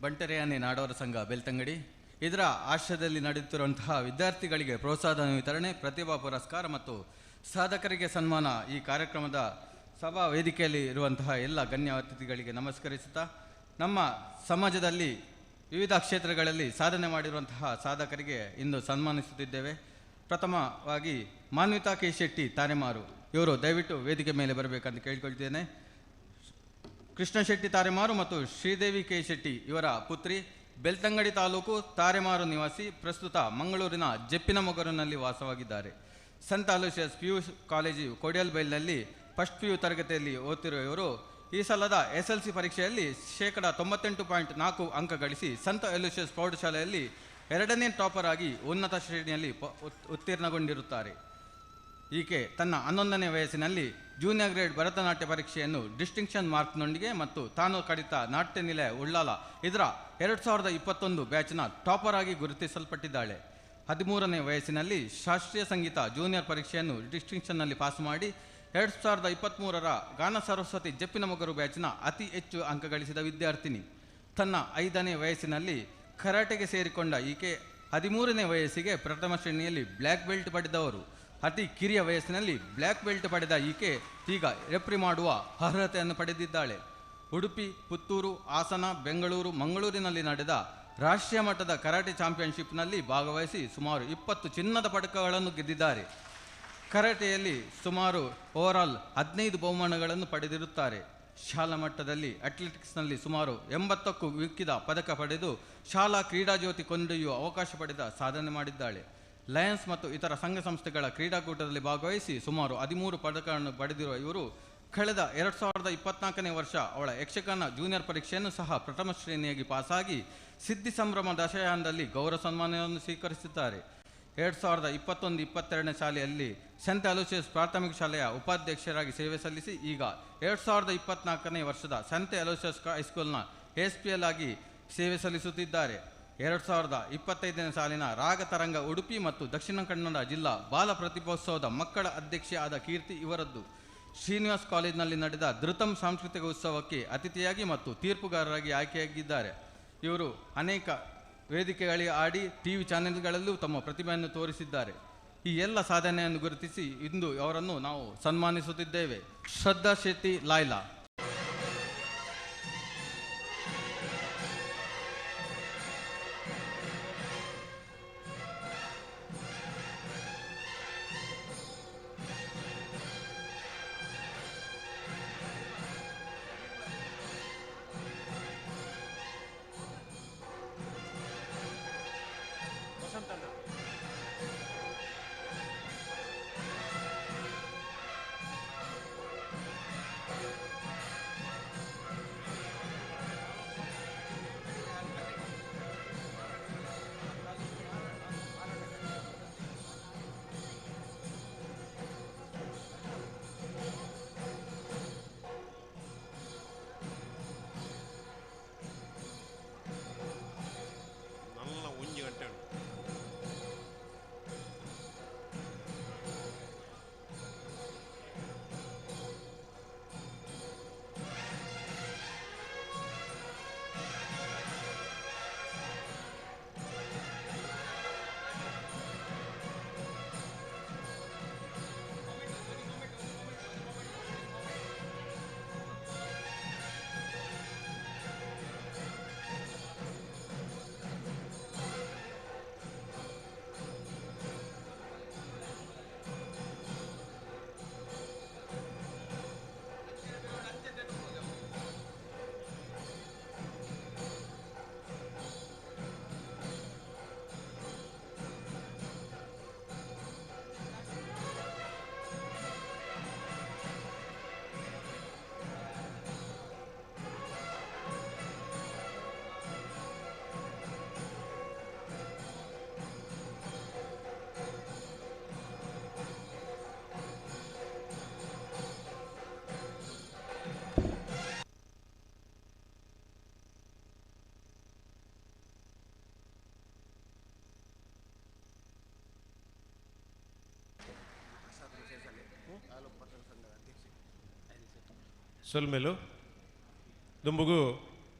ಬಂಟರೆಯಾನೆ ನಾಡವರ ಸಂಘ ಬೆಳ್ತಂಗಡಿ. ಇದರ ಆಶ್ರಯದಲ್ಲಿ ನಡೆಯುತ್ತಿರುವಂತಹ ವಿದ್ಯಾರ್ಥಿಗಳಿಗೆ ಪ್ರೋತ್ಸಾಹ ವಿತರಣೆ, ಪ್ರತಿಭಾ ಪುರಸ್ಕಾರ ಮತ್ತು ಸಾಧಕರಿಗೆ ಸನ್ಮಾನ ಈ ಕಾರ್ಯಕ್ರಮದ ಸಭಾ ವೇದಿಕೆಯಲ್ಲಿ ಇರುವಂತಹ ಎಲ್ಲ ಗಣ್ಯ ಅತಿಥಿಗಳಿಗೆ ನಮಸ್ಕರಿಸುತ್ತಾ, ನಮ್ಮ ಸಮಾಜದಲ್ಲಿ ವಿವಿಧ ಕ್ಷೇತ್ರಗಳಲ್ಲಿ ಸಾಧನೆ ಮಾಡಿರುವಂತಹ ಸಾಧಕರಿಗೆ ಇಂದು ಸನ್ಮಾನಿಸುತ್ತಿದ್ದೇವೆ. ಪ್ರಥಮವಾಗಿ ಮಾನ್ವಿತಾ ಕೆ ಶೆಟ್ಟಿ ತಾರೆಮಾರು ಇವರು ದಯವಿಟ್ಟು ವೇದಿಕೆ ಮೇಲೆ ಬರಬೇಕಂತ ಕೇಳಿಕೊಳ್ತೇನೆ. ಕೃಷ್ಣ ಶೆಟ್ಟಿ ತಾರೆಮಾರು ಮತ್ತು ಶ್ರೀದೇವಿ ಕೆ ಶೆಟ್ಟಿ ಇವರ ಪುತ್ರಿ ಬೆಳ್ತಂಗಡಿ ತಾಲೂಕು ತಾರೆಮಾರು ನಿವಾಸಿ ಪ್ರಸ್ತುತ ಮಂಗಳೂರಿನ ಜಪ್ಪಿನ ಮೊಗರನಲ್ಲಿ ವಾಸವಾಗಿದ್ದಾರೆ. ಸಂತ ಅಲೋಸಿಯಸ್ ಪಿ ಯು ಕಾಲೇಜು ಕೊಡಿಯಲ್ಬೈಲ್ನಲ್ಲಿ ಫಸ್ಟ್ ಪಿ ಯು ತರಗತಿಯಲ್ಲಿ ಓದ್ತಿರುವ ಇವರು ಈ ಸಲದ ಎಸ್ ಎಲ್ ಸಿ ಪರೀಕ್ಷೆಯಲ್ಲಿ ಶೇಕಡ ತೊಂಬತ್ತೆಂಟು ಪಾಯಿಂಟ್ ನಾಲ್ಕು ಅಂಕ ಗಳಿಸಿ ಸಂತ ಅಲೋಸಿಯಸ್ ಪ್ರೌಢಶಾಲೆಯಲ್ಲಿ ಎರಡನೇ ಟಾಪರ್ ಆಗಿ ಉನ್ನತ ಶ್ರೇಣಿಯಲ್ಲಿ ಉತ್ತೀರ್ಣಗೊಂಡಿರುತ್ತಾರೆ. ಈಕೆ ತನ್ನ ಹನ್ನೊಂದನೇ ವಯಸ್ಸಿನಲ್ಲಿ ಜೂನಿಯರ್ ಗ್ರೇಡ್ ಭರತನಾಟ್ಯ ಪರೀಕ್ಷೆಯನ್ನು ಡಿಸ್ಟಿಂಕ್ಷನ್ ಮಾರ್ಕ್ನೊಂದಿಗೆ ಮತ್ತು ತಾನು ಕಡಿತ ನಾಟ್ಯ ನಿಲಯ ಉಳ್ಳಾಲ ಇದರ ಎರಡು ಸಾವಿರದ ಇಪ್ಪತ್ತೊಂದು ಬ್ಯಾಚ್ನ ಟಾಪರ್ ಆಗಿ ಗುರುತಿಸಲ್ಪಟ್ಟಿದ್ದಾಳೆ. ಹದಿಮೂರನೇ ವಯಸ್ಸಿನಲ್ಲಿ ಶಾಸ್ತ್ರೀಯ ಸಂಗೀತ ಜೂನಿಯರ್ ಪರೀಕ್ಷೆಯನ್ನು ಡಿಸ್ಟಿಂಕ್ಷನ್ನಲ್ಲಿ ಪಾಸ್ ಮಾಡಿ ಎರಡು ಸಾವಿರದ ಇಪ್ಪತ್ತ್ಮೂರರ ಗಾನ ಸರಸ್ವತಿ ಜಪ್ಪಿನ ಮೊಗರು ಬ್ಯಾಚ್ನ ಅತಿ ಹೆಚ್ಚು ಅಂಕ ಗಳಿಸಿದ ವಿದ್ಯಾರ್ಥಿನಿ. ತನ್ನ ಐದನೇ ವಯಸ್ಸಿನಲ್ಲಿ ಕರಾಟೆಗೆ ಸೇರಿಕೊಂಡ ಈಕೆ ಹದಿಮೂರನೇ ವಯಸ್ಸಿಗೆ ಪ್ರಥಮ ಶ್ರೇಣಿಯಲ್ಲಿ ಬ್ಲ್ಯಾಕ್ ಬೆಲ್ಟ್ ಪಡೆದವರು. ಅತಿ ಕಿರಿಯ ವಯಸ್ಸಿನಲ್ಲಿ ಬ್ಲ್ಯಾಕ್ ಬೆಲ್ಟ್ ಪಡೆದ ಈಕೆ ಈಗ ರೆಪ್ರಿ ಮಾಡುವ ಅರ್ಹತೆಯನ್ನು ಪಡೆದಿದ್ದಾಳೆ. ಉಡುಪಿ, ಪುತ್ತೂರು, ಹಾಸನ, ಬೆಂಗಳೂರು, ಮಂಗಳೂರಿನಲ್ಲಿ ನಡೆದ ರಾಷ್ಟ್ರೀಯ ಮಟ್ಟದ ಕರಾಟೆ ಚಾಂಪಿಯನ್ಶಿಪ್ನಲ್ಲಿ ಭಾಗವಹಿಸಿ ಸುಮಾರು ಇಪ್ಪತ್ತು ಚಿನ್ನದ ಪದಕಗಳನ್ನು ಗೆದ್ದಿದ್ದಾರೆ. ಕರಾಟೆಯಲ್ಲಿ ಸುಮಾರು ಓವರಾಲ್ ಹದಿನೈದು ಬಹುಮಾನಗಳನ್ನು ಪಡೆದಿರುತ್ತಾರೆ. ಶಾಲಾ ಮಟ್ಟದಲ್ಲಿ ಅಥ್ಲೆಟಿಕ್ಸ್ನಲ್ಲಿ ಸುಮಾರು ಎಂಬತ್ತಕ್ಕೂ ವಿಕ್ಕಿದ ಪದಕ ಪಡೆದು ಶಾಲಾ ಕ್ರೀಡಾ ಜ್ಯೋತಿ ಕೊಂಡೊಯ್ಯುವ ಅವಕಾಶ ಪಡೆದ ಸಾಧನೆ ಮಾಡಿದ್ದಾಳೆ. ಲಯನ್ಸ್ ಮತ್ತು ಇತರ ಸಂಘ ಸಂಸ್ಥೆಗಳ ಕ್ರೀಡಾಕೂಟದಲ್ಲಿ ಭಾಗವಹಿಸಿ ಸುಮಾರು ಹದಿಮೂರು ಪದಕಗಳನ್ನು ಪಡೆದಿರುವ ಇವರು ಕಳೆದ ಎರಡು ಸಾವಿರದ ಇಪ್ಪತ್ನಾಲ್ಕನೇ ವರ್ಷ ಅವಳ ಯಕ್ಷಗಾನ ಜೂನಿಯರ್ ಪರೀಕ್ಷೆಯನ್ನು ಸಹ ಪ್ರಥಮ ಶ್ರೇಣಿಯಾಗಿ ಪಾಸಾಗಿ ಸಿದ್ಧಿ ಸಂಭ್ರಮ ದಶಯಾನದಲ್ಲಿ ಗೌರವ ಸನ್ಮಾನವನ್ನು ಸ್ವೀಕರಿಸಿದ್ದಾರೆ. ಎರಡು ಸಾವಿರದ ಇಪ್ಪತ್ತೊಂದು ಇಪ್ಪತ್ತೆರಡನೇ ಶಾಲೆಯಲ್ಲಿ ಸೆಂಟ್ ಅಲೋಸಿಯಸ್ ಪ್ರಾಥಮಿಕ ಶಾಲೆಯ ಉಪಾಧ್ಯಕ್ಷರಾಗಿ ಸೇವೆ ಸಲ್ಲಿಸಿ ಈಗ ಎರಡು ಸಾವಿರದ ಇಪ್ಪತ್ನಾಲ್ಕನೇ ವರ್ಷದ ಸೆಂಟ್ ಅಲೋಸಿಯಸ್ ಹೈಸ್ಕೂಲ್ನ ಎಸ್ ಪಿ ಎಲ್ ಆಗಿ ಸೇವೆ ಸಲ್ಲಿಸುತ್ತಿದ್ದಾರೆ. ಎರಡು ಸಾವಿರದ ಇಪ್ಪತ್ತೈದನೇ ಸಾಲಿನ ರಾಗತರಂಗ ಉಡುಪಿ ಮತ್ತು ದಕ್ಷಿಣ ಕನ್ನಡ ಜಿಲ್ಲಾ ಬಾಲ ಪ್ರತಿಭೋತ್ಸವದ ಮಕ್ಕಳ ಅಧ್ಯಕ್ಷೆ ಆದ ಕೀರ್ತಿ ಇವರದ್ದು. ಶ್ರೀನಿವಾಸ್ ಕಾಲೇಜಿನಲ್ಲಿ ನಡೆದ ಧೃತಂ ಸಾಂಸ್ಕೃತಿಕ ಉತ್ಸವಕ್ಕೆ ಅತಿಥಿಯಾಗಿ ಮತ್ತು ತೀರ್ಪುಗಾರರಾಗಿ ಆಯ್ಕೆಯಾಗಿದ್ದಾರೆ. ಇವರು ಅನೇಕ ವೇದಿಕೆಗಳಿಗೆ ಆಡಿ ಟಿ ವಿ ಚಾನೆಲ್ಗಳಲ್ಲೂ ತಮ್ಮ ಪ್ರತಿಭೆಯನ್ನು ತೋರಿಸಿದ್ದಾರೆ. ಈ ಎಲ್ಲ ಸಾಧನೆಯನ್ನು ಗುರುತಿಸಿ ಇಂದು ಅವರನ್ನು ನಾವು ಸನ್ಮಾನಿಸುತ್ತಿದ್ದೇವೆ. ಶ್ರದ್ಧಾ ಶೆಟ್ಟಿ ಲಾಯ್ಲಾ ಸೊಲ್ಮೆಲು ದುಂಬುಗು